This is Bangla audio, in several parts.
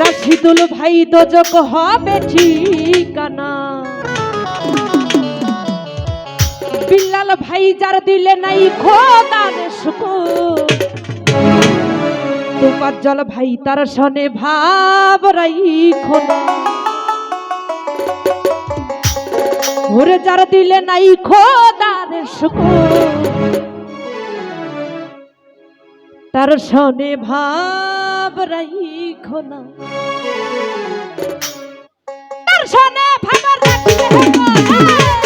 রাশিদুল ভাই, দোজক হবে ঠিকানা। বিল্লাল ভাই, যার দিলে নাই খোদার শুকুর। তোপাজ্জল ভাই, তার সনে ভাব রাইখো না। ওরে যার দিলে নাই শুকুর তার সনে ভাব রাইখো না। তার সনে ভাব পরে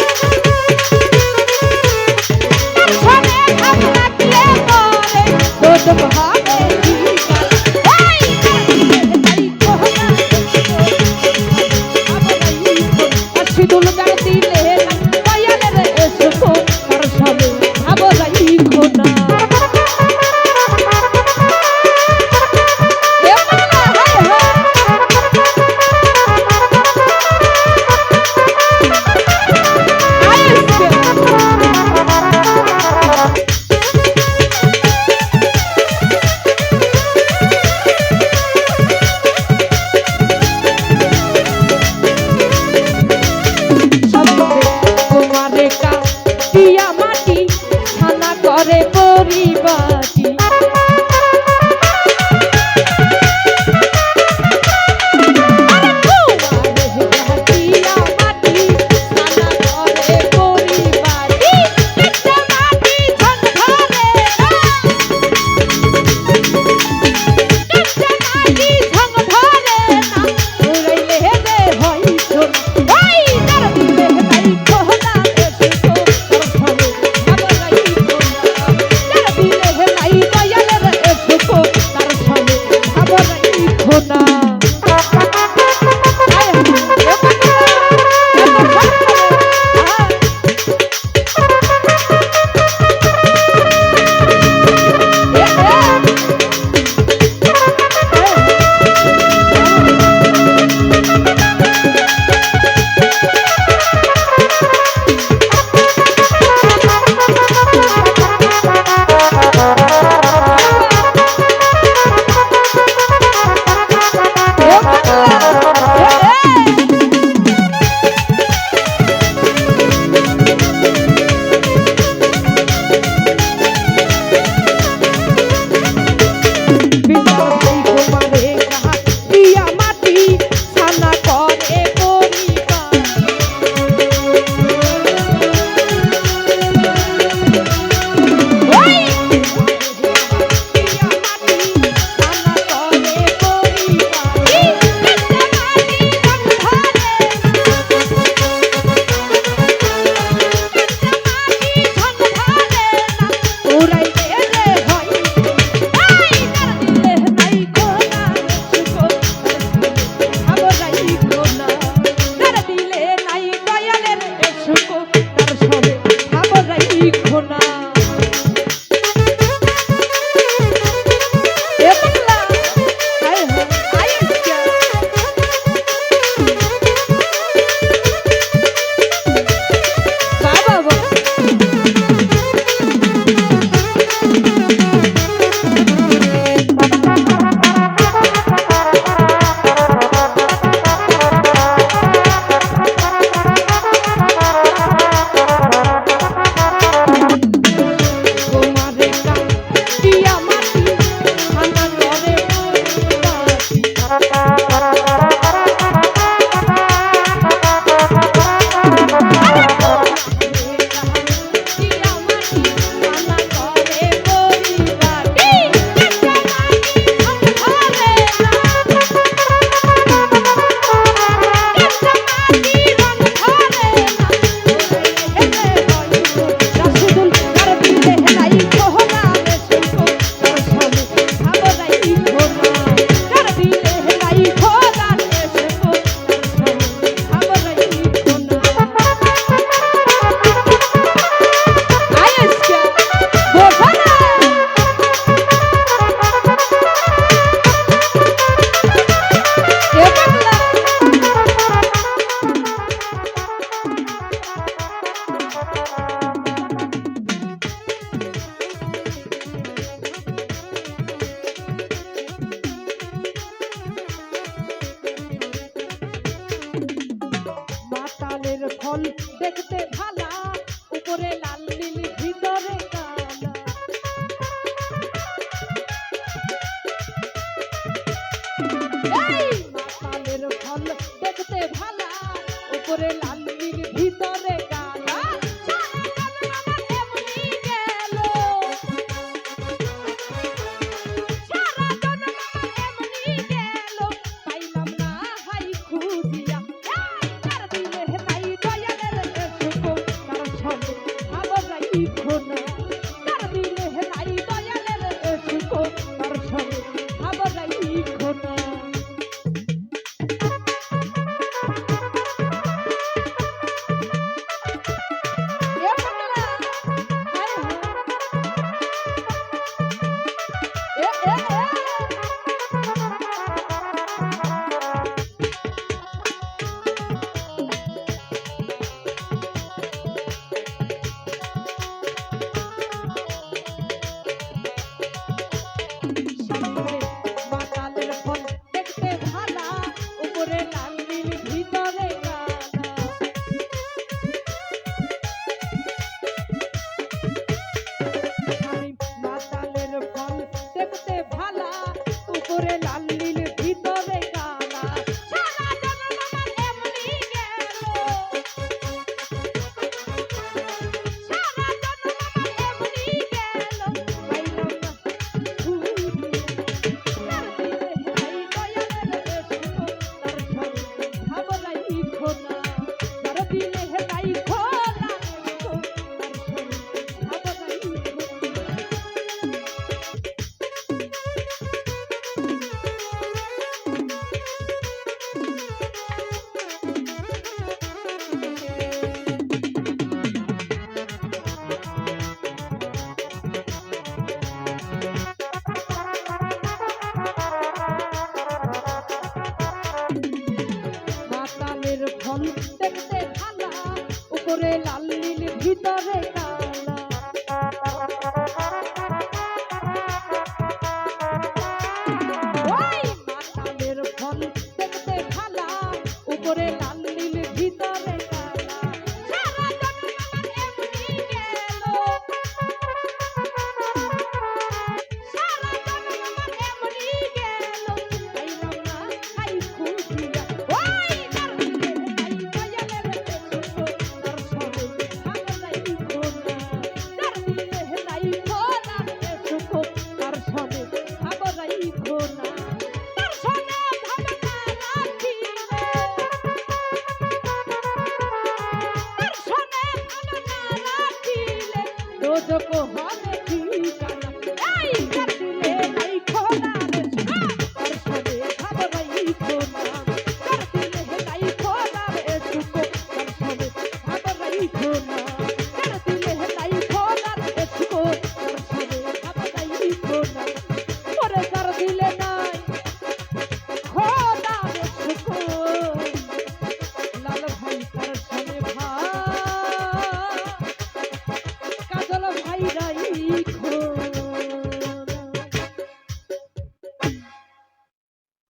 তবে